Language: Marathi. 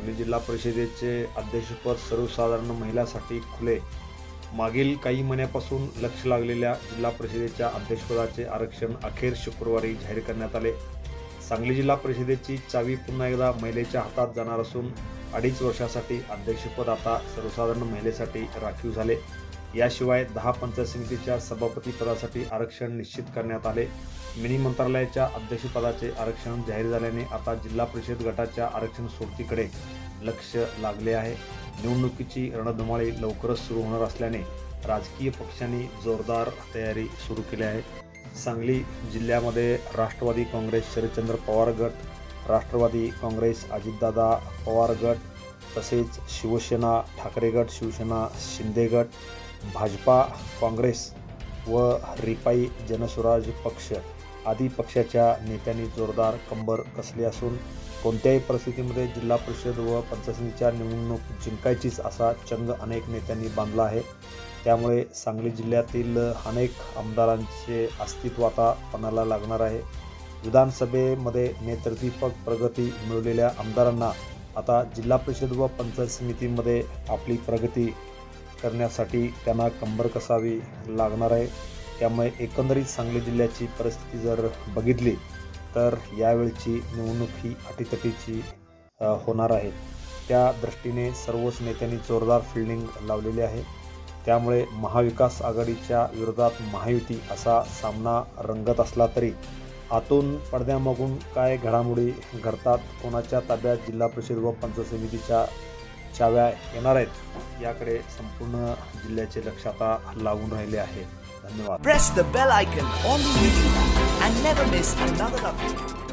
सांगली जिल्हा परिषदेचे अध्यक्षपद सर्वसाधारण महिलासाठी खुले. मागील काही महिन्यापासून लक्ष लागलेल्या जिल्हा परिषदेच्या अध्यक्षपदाचे आरक्षण अखेर शुक्रवारी जाहीर करण्यात आले. सांगली जिल्हा परिषदेची चावी पुन्हा एकदा महिलेच्या हातात जाणार असून अडीच वर्षासाठी अध्यक्षपद आता सर्वसाधारण महिलेसाठी राखीव झाले. याशिवाय दहा पंचायत समितीच्या सभापती पदासाठी आरक्षण निश्चित करण्यात आले. मिनी मंत्रालयाच्या अध्यक्षपदाचे आरक्षण जाहीर झाल्याने आता जिल्हा परिषद गटाच्या आरक्षण सोडतीकडे लक्ष लागले आहे. निवडणुकीची रणधुमाळी लवकरच सुरू होणार असल्याने राजकीय पक्षांनी जोरदार तयारी सुरू केली आहे. सांगली जिल्ह्यामध्ये राष्ट्रवादी काँग्रेस शरदचंद्र पवार गट राष्ट्रवादी काँग्रेस अजितदादा पवार गट तसेच शिवसेना ठाकरे गट शिवसेना शिंदे गट भाजपा काँग्रेस व रिपाई जनस्वराज पक्ष आदी पक्षाच्या नेत्यांनी जोरदार कंबर कसली असून कोणत्याही परिस्थितीमध्ये जिल्हा परिषद व पंचायत निवडणूक जिंकायचीच असा चंग अनेक नेत्यांनी बांधला आहे. त्यामुळे सांगली जिल्ह्यातील अनेक आमदारांचे अस्तित्व आता पणाला लागणार आहे. विधानसभेमध्ये नेतृत्वपक प्रगती मिळवलेल्या आमदारांना आता जिल्हा परिषद व पंचायत समितीमध्ये आपली प्रगती करण्यासाठी त्यांना कंबर कसावी लागणार आहे. त्यामुळे एकंदरीत सांगली जिल्ह्याची परिस्थिती जर बघितली तर यावेळची निवडणूक ही अटीतटीची होणार आहे. त्या दृष्टीने सर्वच नेत्यांनी जोरदार फिल्डिंग लावलेली आहे. त्यामुळे महाविकास आघाडीच्या विरोधात महायुती असा सामना रंगत असला तरी आतून पडद्यामागून काय घडामोडी घडतात कोणाच्या ताब्यात जिल्हा परिषद व पंच समितीच्या चाव्या येणार आहेत याकडे संपूर्ण जिल्ह्याचे लक्ष आता लागून राहिले आहे. धन्यवाद. Press the bell icon on and YouTube app update